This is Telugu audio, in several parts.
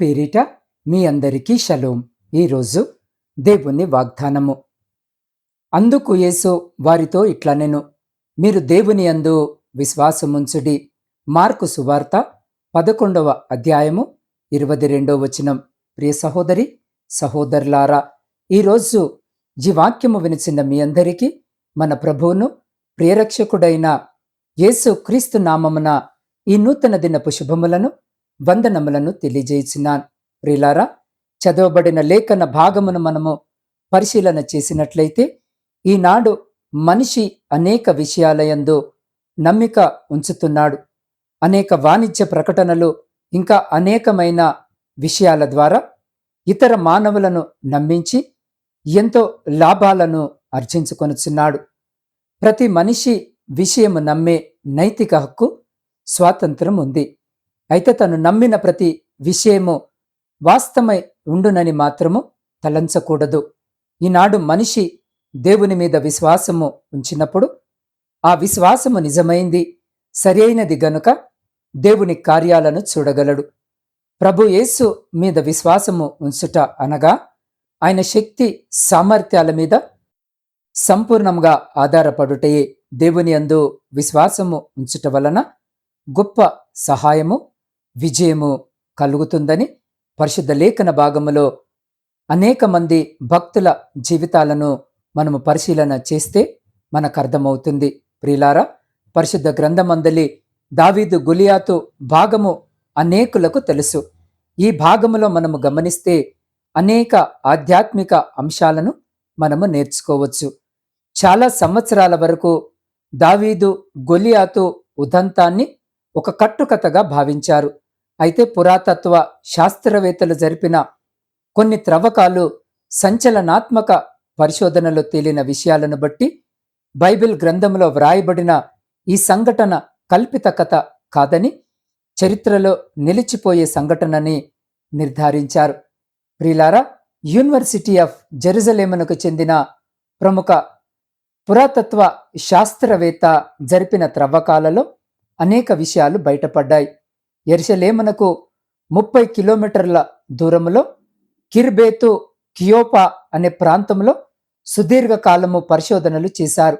పేరిట మీ అందరికీ షలోం. ఈరోజు దేవుని వాగ్దానము. అందుకు యేసు వారితో ఇట్లనెను మీరు దేవుని అందు విశ్వాసముంచుడి. మార్కు సువార్త పదకొండవ అధ్యాయము ఇరవై రెండవ వచనం. ప్రియ సహోదరి సహోదరులారా ఈరోజు ఈ వాక్యము వినిచిన మీ అందరికీ మన ప్రభువును ప్రియరక్షకుడైన యేసు క్రీస్తు నామమున ఈ నూతన దినపు శుభములను వందనములను తెలియజేసినాను. ప్రిలారా చదవబడిన లేఖన భాగమును మనము పరిశీలన చేసినట్లయితే ఈనాడు మనిషి అనేక విషయాలయందు నమ్మిక ఉంచుతున్నాడు. అనేక వాణిజ్య ప్రకటనలు ఇంకా అనేకమైన విషయాల ద్వారా ఇతర మానవులను నమ్మించి ఎంతో లాభాలను అర్జించుకొనుచున్నాడు ప్రతి మనిషి విషయము నమ్మే నైతిక హక్కు స్వాతంత్రం ఉంది అయితే తను నమ్మిన ప్రతి విషయము వాస్తవమై ఉండునని మాత్రము తలంచకూడదు. ఈనాడు మనిషి దేవుని మీద విశ్వాసము ఉంచినప్పుడు ఆ విశ్వాసము నిజమైంది సరైనది గనుక దేవుని కార్యాలను చూడగలడు. ప్రభు యేసు మీద విశ్వాసము ఉంచుట అనగా ఆయన శక్తి సామర్థ్యాల మీద సంపూర్ణంగా ఆధారపడుటయే దేవుని అందు విశ్వాసము ఉంచుట వలన గొప్ప సహాయము విజయము కలుగుతుందని పరిశుద్ధ లేఖన భాగములో అనేక మంది భక్తుల జీవితాలను మనము పరిశీలన చేస్తే మనకు అర్థమవుతుంది. ప్రియులారా పరిశుద్ధ గ్రంథమందలి దావీదు గులియాతు భాగము అనేకులకు తెలుసు. ఈ భాగములో మనము గమనిస్తే అనేక ఆధ్యాత్మిక అంశాలను మనము నేర్చుకోవచ్చు. చాలా సంవత్సరాల వరకు దావీదు గొలియాతు ఉదంతాన్ని ఒక కట్టుకథగా భావించారు. అయితే పురాతత్వ శాస్త్రవేత్తలు జరిపిన కొన్ని త్రవ్వకాలు సంచలనాత్మక పరిశోధనలో తేలిన విషయాలను బట్టి బైబిల్ గ్రంథంలో వ్రాయబడిన ఈ సంఘటన కల్పిత కథ కాదని చరిత్రలో నిలిచిపోయే సంఘటనని నిర్ధారించారు. ప్రిలారా యూనివర్సిటీ ఆఫ్ జెరూజలేమునకు చెందిన ప్రముఖ పురాతత్వ శాస్త్రవేత్త జరిపిన త్రవ్వకాలలో అనేక విషయాలు బయటపడ్డాయి. ఎర్షలేమునకు ముప్పై కిలోమీటర్ల దూరంలో కిర్బేతు కియోపా అనే ప్రాంతంలో సుదీర్ఘ కాలము పరిశోధనలు చేశారు.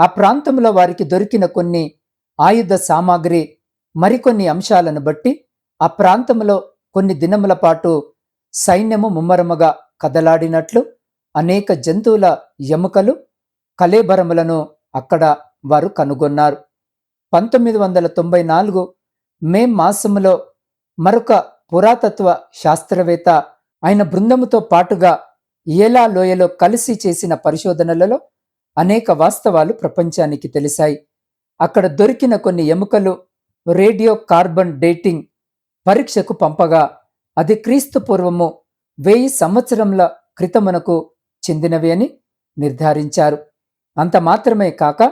ఆ ప్రాంతంలో వారికి దొరికిన కొన్ని ఆయుధ సామాగ్రి మరికొన్ని అంశాలను బట్టి ఆ ప్రాంతంలో కొన్ని దినముల పాటు సైన్యము ముమ్మరముగా కదలాడినట్లు అనేక జంతువుల ఎముకలు కలేబరములను అక్కడ వారు కనుగొన్నారు. పంతొమ్మిది వందల తొంభై నాలుగు మే మాసములో మరొక పురాతత్వ శాస్త్రవేత్త ఆయన బృందముతో పాటుగా ఏలా లోయలో కలిసి చేసిన పరిశోధనలలో అనేక వాస్తవాలు ప్రపంచానికి తెలిసాయి అక్కడ దొరికిన కొన్ని ఎముకలు రేడియో కార్బన్ డేటింగ్ పరీక్షకు పంపగా అది క్రీస్తు పూర్వము వెయ్యి సంవత్సరంల క్రితమునకు చెందినవి అని నిర్ధారించారు. అంత మాత్రమే కాక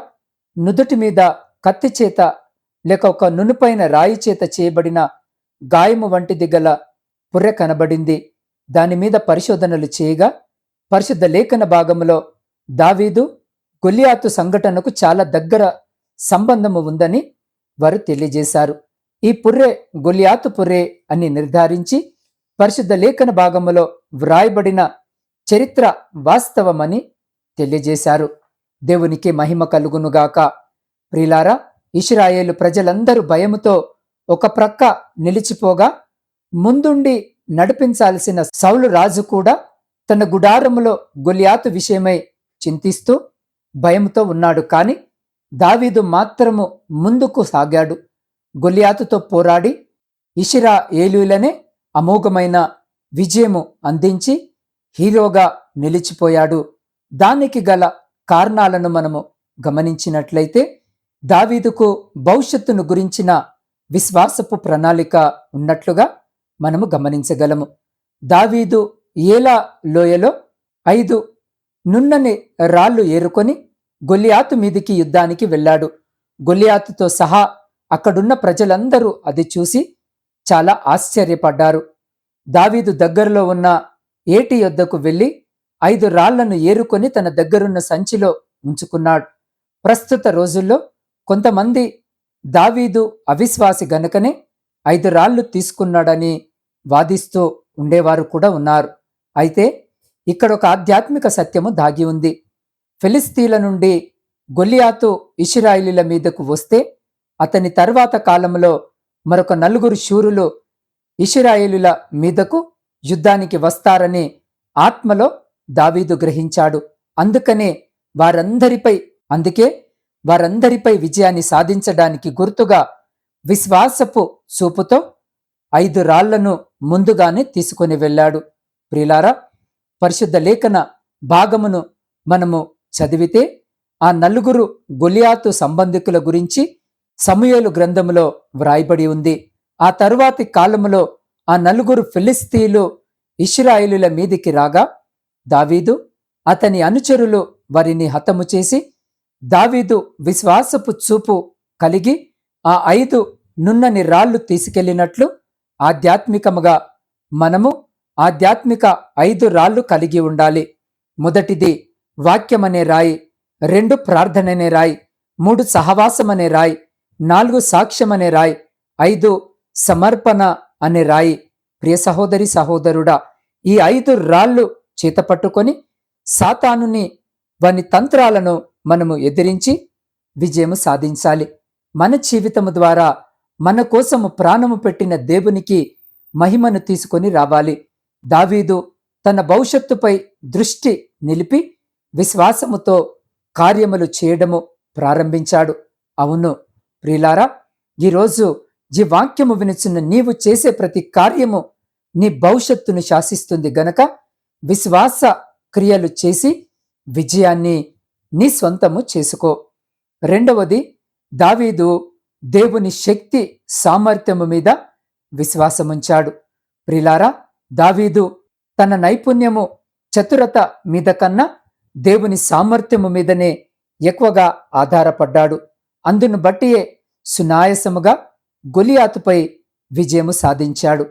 నుదుటి మీద కత్తి చేత లేక ఒక నునుపైన రాయి చేత చేయబడిన గాయము వంటిది గల పుర్రె కనబడింది. దాని మీద పరిశోధనలు చేయగా పరిశుద్ధ లేఖన భాగంలో దావీదు గొలియాతు సంఘటనకు చాలా దగ్గర సంబంధము ఉందని వారు తెలియజేశారు. ఈ పుర్రె గొలియాతు పుర్రే అని నిర్ధారించి పరిశుద్ధ లేఖన భాగంలో వ్రాయబడిన చరిత్ర వాస్తవమని తెలియజేశారు. దేవునికి మహిమ కలుగునుగాక. ప్రిలారా ఇస్రాయేలు ప్రజలందరూ భయముతో ఒక ప్రక్క నిలిచిపోగా ముందుండి నడిపించాల్సిన సౌలు రాజు కూడా తన గుడారములో గొలియాతు విషయమై చింతిస్తూ భయంతో ఉన్నాడు. కాని దావీదు మాత్రము ముందుకు సాగాడు. గొలియాతుతో పోరాడి ఇషిరా ఏలులనే అమోఘమైన విజయము అందించి హీరోగా నిలిచిపోయాడు. దానికి గల కారణాలను మనము గమనించినట్లయితే దావీదుకు భవిష్యత్తును గురించిన విశ్వాసపు ప్రణాళిక ఉన్నట్లుగా మనము గమనించగలము. దావీదు ఏలా లోయలో ఐదు నున్నని రాళ్ళు ఏరుకొని గొలియాతు మీదికి యుద్ధానికి వెళ్ళాడు. గొలియాతుతో సహా అక్కడున్న ప్రజలందరూ అది చూసి చాలా ఆశ్చర్యపడ్డారు. దావీదు దగ్గరలో ఉన్న ఏటి యొద్దకు వెళ్ళి ఐదు రాళ్ళను ఏరుకొని తన దగ్గరున్న సంచిలో ఉంచుకున్నాడు. ప్రస్తుత రోజుల్లో కొంతమంది దావీదు అవిశ్వాసి గనుకనే ఐదు రాళ్ళు తీసుకున్నాడని వాదిస్తూ ఉండేవారు కూడా ఉన్నారు. అయితే ఇక్కడ ఒక ఆధ్యాత్మిక సత్యము దాగి ఉంది. ఫిలిస్తీన్ల నుండి గొలియాతు ఇషిరాయిలీల మీదకు వస్తే అతని తర్వాత కాలంలో మరొక నలుగురు శూరులు ఇషిరాయేలుల మీదకు యుద్ధానికి వస్తారని ఆత్మలో దావీదు గ్రహించాడు. అందుకనే వారందరిపై అందుకే వారందరిపై విజయాన్ని సాధించడానికి గుర్తుగా విశ్వాసపు చూపుతో ఐదు రాళ్ళను ముందుగానే తీసుకుని వెళ్ళాడు. ప్రిలారా పరిశుద్ధ లేఖన భాగమును మనము చదివితే ఆ నలుగురు గొలియాతు సంబంధికుల గురించి సమయలు గ్రంథములో వ్రాయబడి ఉంది. ఆ తరువాతి కాలములో ఆ నలుగురు ఫిలిస్తీన్లు ఇస్రాయేలుల మీదికి రాగా దావీదు అతని అనుచరులు వారిని హతము చేసి దావీదు విశ్వాసపు చూపు కలిగి ఆ ఐదు నున్నని రాళ్ళు తీసుకెళ్ళినట్లు ఆధ్యాత్మికముగా మనము ఆధ్యాత్మిక ఐదు రాళ్ళు కలిగి ఉండాలి. మొదటిది వాక్యమనే రాయి రెండు ప్రార్థననే రాయి మూడు సహవాసమనే రాయి నాలుగు సాక్ష్యమనే రాయి ఐదు సమర్పణ అనే రాయి. ప్రియ సహోదరి సహోదరుడా ఈ ఐదు రాళ్ళు చేతపట్టుకొని సాతానుని వాని తంత్రాలను మనము ఎదిరించి విజయము సాధించాలి. మన జీవితము ద్వారా మన కోసము ప్రాణము పెట్టిన దేవునికి మహిమను తీసుకొని రావాలి. దావీదు తన భవిష్యత్తుపై దృష్టి నిలిపి విశ్వాసముతో కార్యములు చేయడము ప్రారంభించాడు. అవును ప్రియులారా ఈరోజు ఈ వాక్యము వినుచున్న నీవు చేసే ప్రతి కార్యము నీ భవిష్యత్తును శాసిస్తుంది గనక విశ్వాస క్రియలు చేసి విజయాన్ని నీ స్వంతము చేసుకో. రెండవది దావీదు దేవుని శక్తి సామర్థ్యము మీద విశ్వాసముంచాడు. ప్రిలారా దావీదు తన నైపుణ్యము చతురత మీద కన్నా దేవుని సామర్థ్యము మీదనే ఎక్కువగా ఆధారపడ్డాడు. అందును బట్టియే సునాయసముగా గొలియాతుపై విజయము సాధించాడు.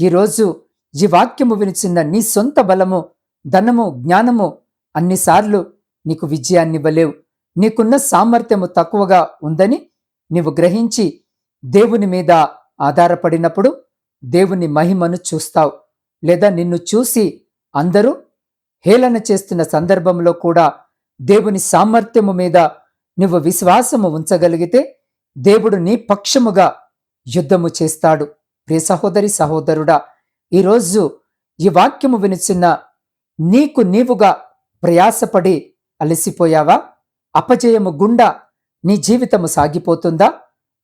ఈరోజు ఈ వాక్యము వినిచిన నీ సొంత బలము ధనము జ్ఞానము అన్నిసార్లు నీకు విజయాన్నివ్వలేవు. నీకున్న సామర్థ్యము తక్కువగా ఉందని నీవు గ్రహించి దేవుని మీద ఆధారపడినప్పుడు దేవుని మహిమను చూస్తావు. లేదా నిన్ను చూసి అందరూ హేళన చేస్తున్న సందర్భంలో కూడా దేవుని సామర్థ్యము మీద నువ్వు విశ్వాసము ఉంచగలిగితే దేవుడు నీ పక్షముగా యుద్ధము చేస్తాడు. ప్రియ సహోదరి సహోదరుడా ఈరోజు ఈ వాక్యము వినిచిన నీకు నీవుగా ప్రయాసపడి అలసిపోయావా? అపజయము గుండా నీ జీవితము సాగిపోతుందా?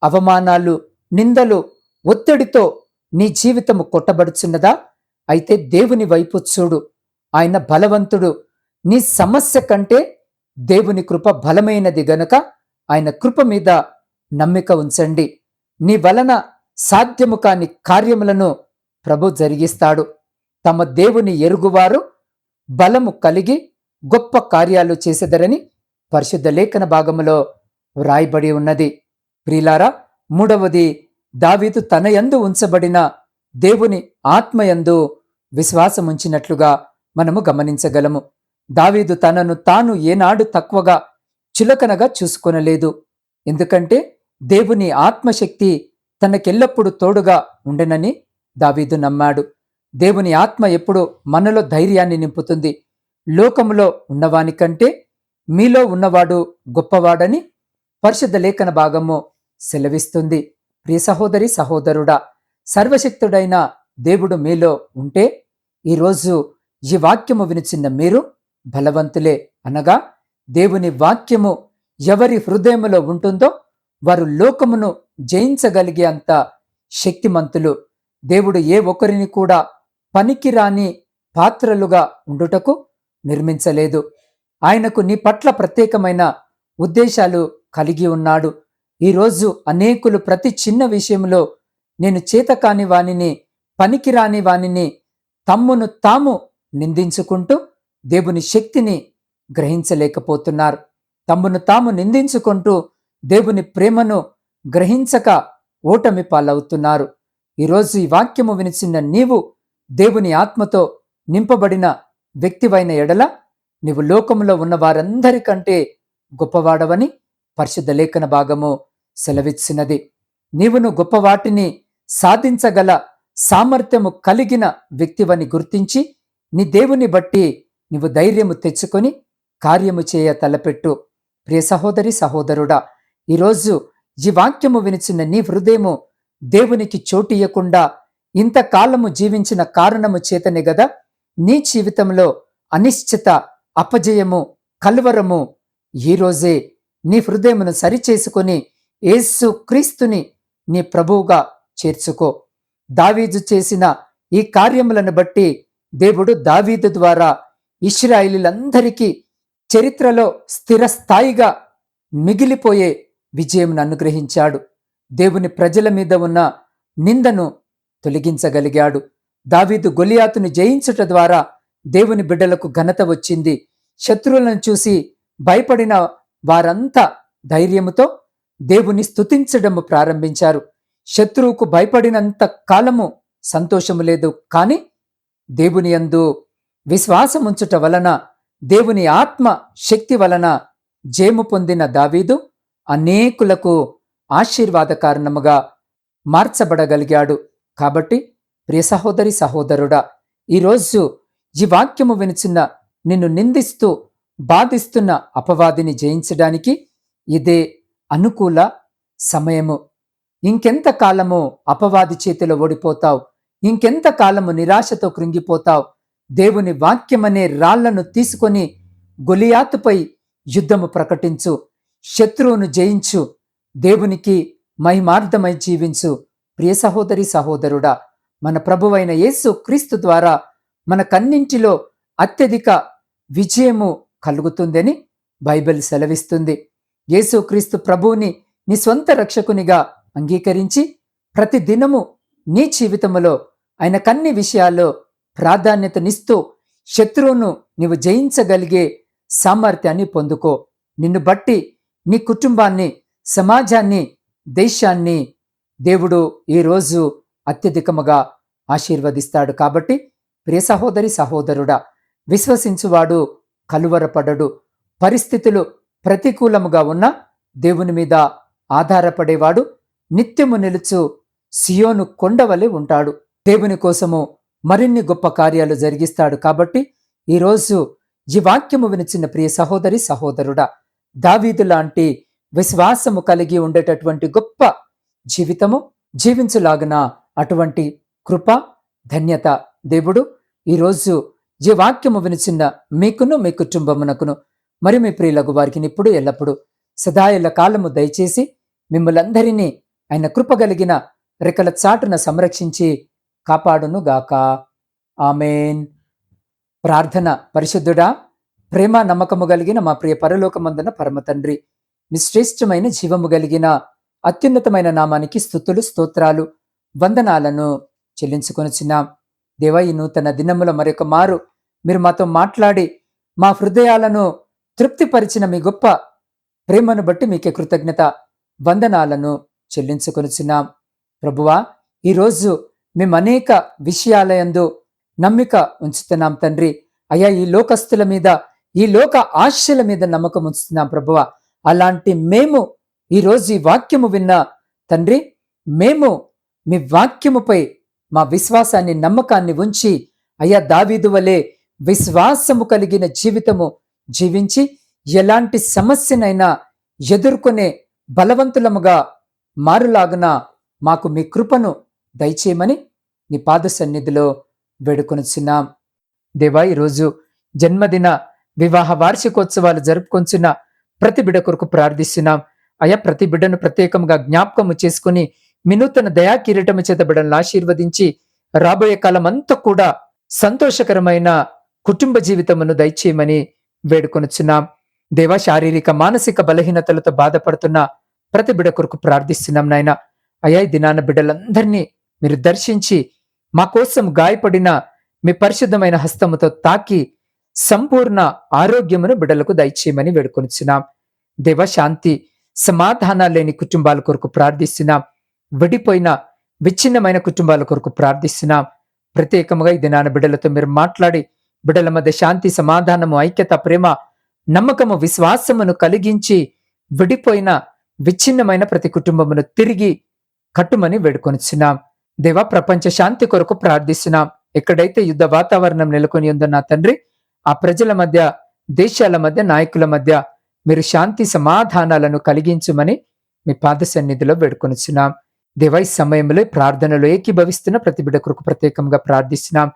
అవమానాలు నిందలు ఒత్తిడితో నీ జీవితము కొట్టబడుచున్నదా? అయితే దేవుని వైపు చూడు. ఆయన బలవంతుడు. నీ సమస్య కంటే దేవుని కృప బలమైనది గనుక ఆయన కృప మీద నమ్మిక ఉంచండి. నీ వలన సాధ్యము కాని కార్యములను ప్రభు జరిగిస్తాడు. తమ దేవుని ఎరుగువారు బలము కలిగి గొప్ప కార్యాలు చేసెదరని పరిశుద్ధ లేఖన భాగములో వ్రాయబడి ఉన్నది. ప్రిలారా మూడవది దావీదు తన యందు ఉంచబడిన దేవుని ఆత్మయందు విశ్వాసముంచినట్లుగా మనము గమనించగలము. దావీదు తనను తాను ఏనాడు తక్కువగా చులకనగా చూసుకొనలేదు. ఎందుకంటే దేవుని ఆత్మశక్తి తనకెల్లప్పుడూ తోడుగా ఉండెనని దావీదు నమ్మాడు. దేవుని ఆత్మ ఎప్పుడు మనలో ధైర్యాన్ని నింపుతుంది. లోకములో ఉన్నవానికంటే మీలో ఉన్నవాడు గొప్పవాడని పరిశుద్ధ లేఖన భాగము సెలవిస్తుంది. ప్రియ సహోదరి సహోదరుడా సర్వశక్తుడైన దేవుడు మీలో ఉంటే ఈరోజు ఈ వాక్యము వినిచిన్న మీరు బలవంతులే. అనగా దేవుని వాక్యము ఎవరి హృదయములో ఉంటుందో వారు లోకమును జయించగలిగే అంత శక్తిమంతులు. దేవుడు ఏ ఒక్కరిని కూడా పనికిరాని పాత్రలుగా ఉండుటకు నిర్మించలేదు. ఆయనకు నీ పట్ల ప్రత్యేకమైన ఉద్దేశాలు కలిగి ఉన్నాడు. ఈరోజు అనేకులు ప్రతి చిన్న విషయంలో నేను చేతకాని వానిని పనికిరాని వానిని తమ్మును తాము నిందించుకుంటూ దేవుని శక్తిని గ్రహించలేకపోతున్నారు. తమ్మును తాము నిందించుకుంటూ దేవుని ప్రేమను గ్రహించక ఓటమి పాలవుతున్నారు. ఈరోజు ఈ వాక్యము వినిచిన నీవు దేవుని ఆత్మతో నింపబడిన వ్యక్తివైన ఎడల నీవు లోకములో ఉన్న వారందరికంటే గొప్పవాడవని పరిశుద్ధ లేఖన భాగము సెలవిచ్చినది. నీవును గొప్పవాటిని సాధించగల సామర్థ్యము కలిగిన వ్యక్తివని గుర్తించి నీ దేవుని బట్టి నీవు ధైర్యము తెచ్చుకొని కార్యము చేయ తలపెట్టు. ప్రియ సహోదరి సహోదరుడా ఈరోజు ఈ వాక్యము వినిచిన నీ హృదయము దేవునికి చోటియకుండా ఇంతకాలము జీవించిన కారణము చేతనే గదా నీ జీవితంలో అనిశ్చిత అపజయము కలువరము ఈరోజే నీ హృదయమును సరిచేసుకొని యేసు క్రీస్తుని నీ ప్రభువుగా చేర్చుకో. దావీదు చేసిన ఈ కార్యములను బట్టి దేవుడు దావీదు ద్వారా ఇస్రాయిలీలందరికీ చరిత్రలో స్థిరస్థాయిగా మిగిలిపోయే విజయం అనుగ్రహించాడు. దేవుని ప్రజల మీద ఉన్న నిందను తొలగించగలిగాడు. దావీదు గొలియాతును జయించుట ద్వారా దేవుని బిడ్డలకు ఘనత వచ్చింది. శత్రువులను చూసి భయపడిన వారంతా ధైర్యముతో దేవుని స్తుతించడము ప్రారంభించారు. శత్రువుకు భయపడినంత కాలము సంతోషము లేదు. కాని దేవుని యందు విశ్వాసముంచుట వలన దేవుని ఆత్మ శక్తి వలన జేము పొందిన దావీదు అనేకులకు ఆశీర్వాద కారణముగా మార్చబడగలిగాడు. కాబట్టి ప్రియ సహోదరి సహోదరుడా ఈరోజు ఈ వాక్యము వినిచిన నిన్ను నిందిస్తూ బాధిస్తున్న అపవాదిని జయించడానికి ఇదే అనుకూల సమయము. ఇంకెంత కాలము అపవాది చేతిలో ఓడిపోతావు? ఇంకెంత కాలము నిరాశతో కృంగిపోతావు? దేవుని వాక్యమనే రాళ్ళను తీసుకొని గొలియాతుపై యుద్ధము ప్రకటించు. శత్రువును జయించు. దేవునికి మహిమార్థమై జీవించు. ప్రియ సహోదరి సహోదరుడా మన ప్రభువైన యేసు క్రీస్తు ద్వారా మనకన్నింటిలో అత్యధిక విజయము కలుగుతుందని బైబిల్ సెలవిస్తుంది. యేసుక్రీస్తు ప్రభువుని నీ స్వంత రక్షకునిగా అంగీకరించి ప్రతి దినము నీ జీవితములో ఆయన కన్ని విషయాల్లో ప్రాధాన్యతనిస్తూ శత్రువును నీవు జయించగలిగే సామర్థ్యాన్ని పొందుకో. నిన్ను బట్టి నీ కుటుంబాన్ని సమాజాన్ని దేశాన్ని దేవుడు ఈరోజు అత్యధికముగా ఆశీర్వదిస్తాడు. కాబట్టి ప్రియ సహోదరి సహోదరుడా విశ్వసించువాడు కలువరపడడు. పరిస్థితులు ప్రతికూలముగా ఉన్న దేవుని మీద ఆధారపడేవాడు. నిత్యము నిలుచు సియోను కొండవలె ఉంటాడు. దేవుని కోసము మరిన్ని గొప్ప కార్యాలు జరిగిస్తాడు. కాబట్టి ఈరోజు ఈ వాక్యము వినిచిన ప్రియ సహోదరి సహోదరుడా దావీదు లాంటి విశ్వాసము కలిగి ఉండేటటువంటి గొప్ప జీవితము జీవించులాగున అటువంటి కృప ధన్యత దేవుడు ఈరోజు ఈ వాక్యము వినిచిన మీకును మీ కుటుంబమునకును మరి మీ ప్రియులకు వారికి ఇప్పుడు ఎల్లప్పుడు సదాయుల కాలము దయచేసి మిమ్మలందరినీ ఆయన కృపగలిగిన రెక్కల చాటున సంరక్షించి కాపాడును గాక ఆమెన్. ప్రార్థన పరిశుద్ధుడా ప్రేమ నమ్మకము కలిగిన మా ప్రియ పరలోకమందున పరమ తండ్రి శ్రేష్టమైన జీవము కలిగిన అత్యున్నతమైన నామానికి స్థుతులు స్తోత్రాలు వందనాలను చెల్లించుకొనిచున్నాం దేవ ఈ నూతన దినముల మరొక మారు మీరు మాతో మాట్లాడి మా హృదయాలను తృప్తిపరిచిన మీ గొప్ప ప్రేమను బట్టి మీకే కృతజ్ఞత వందనాలను చెల్లించుకొనిచున్నాం ప్రభువా ఈరోజు మేము అనేక విషయాలయందు నమ్మిక ఉంచుతున్నాం తండ్రి. అయ్యా ఈ లోకస్తుల మీద ఈ లోక ఆశల మీద నమ్మకం ఉంచుతున్నాం ప్రభువ. అలాంటి మేము ఈరోజు ఈ వాక్యము విన్న తండ్రి మేము మీ వాక్యముపై మా విశ్వాసాన్ని నమ్మకాన్ని ఉంచి అయ్యా దావీదు వలె విశ్వాసము కలిగిన జీవితము జీవించి ఎలాంటి సమస్యనైనా ఎదుర్కొనే బలవంతులముగా మారులాగున మాకు మీ కృపను దయచేయమని నీ పాద సన్నిధిలో వేడుకొనుచున్నాం. దేవా ఈరోజు జన్మదిన వివాహ వార్షికోత్సవాలు జరుపుకొంచున్న ప్రతి బిడ కొరకు ప్రార్థిస్తున్నాం. అయా ప్రతి బిడ్డను ప్రత్యేకంగా జ్ఞాపకము చేసుకుని వినూతన దయా కిరీటము చేత బిడ్డలను ఆశీర్వదించి రాబోయే కాలం అంతా కూడా సంతోషకరమైన కుటుంబ జీవితమును దయచేయమని వేడుకొనుచున్నాం. దేవా శారీరక మానసిక బలహీనతలతో బాధపడుతున్న ప్రతి బిడ కొరకు ప్రార్థిస్తున్నాం నాయన. అయా దినాన బిడ్డలందరినీ మీరు దర్శించి మా కోసం గాయపడిన మీ పరిశుద్ధమైన హస్తముతో తాకి సంపూర్ణ ఆరోగ్యమును బిడ్డలకు దయచేయమని వేడుకొనిచున్నాం. దేవ శాంతి సమాధానాలు లేని కుటుంబాల కొరకు ప్రార్థిస్తున్నాం. విడిపోయిన విచ్ఛిన్నమైన కుటుంబాల కొరకు ప్రార్థిస్తున్నాం. ప్రత్యేకముగా ఈ నాన్న బిడ్డలతో మీరు మాట్లాడి బిడ్డల మధ్య శాంతి సమాధానము ఐక్యత ప్రేమ నమ్మకము విశ్వాసమును కలిగించి విడిపోయిన విచ్ఛిన్నమైన ప్రతి కుటుంబమును తిరిగి కట్టుమని వేడుకొనిచున్నాం. దేవ ప్రపంచ శాంతి కొరకు ప్రార్థిస్తున్నాం. ఎక్కడైతే యుద్ధ వాతావరణం నెలకొని ఉందో నా తండ్రి ఆ ప్రజల మధ్య దేశాల మధ్య నాయకుల మధ్య మీరు శాంతి సమాధానాలను కలిగించుమని మీ పాద సన్నిధిలో వేడుకొనిచున్నాం. దివై సమయంలో ప్రార్థనలో ఏకీభవిస్తున్న ప్రతి బిడ్డ కొరకు ప్రత్యేకంగా ప్రార్థిస్తున్నాం.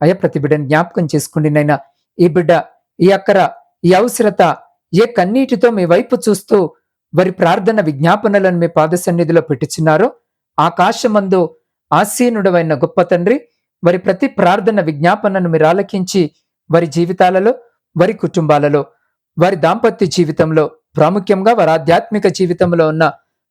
అయ్యా ప్రతి బిడ్డను జ్ఞాపకం చేసుకోండి నైనా ఈ బిడ్డ ఈ అక్కర ఈ అవసరత ఏ కన్నీటితో మీ వైపు చూస్తూ వారి ప్రార్థన విజ్ఞాపనలను మీ పాద సన్నిధిలో పెట్టుచున్నారో ఆకాశమందు ఆసీనుడవైన గొప్ప తండ్రి వారి ప్రతి ప్రార్థన విజ్ఞాపనను మీరు ఆలకించి వారి జీవితాలలో వారి కుటుంబాలలో వారి దాంపత్య జీవితంలో ప్రాముఖ్యంగా వారి ఆధ్యాత్మిక జీవితంలో ఉన్న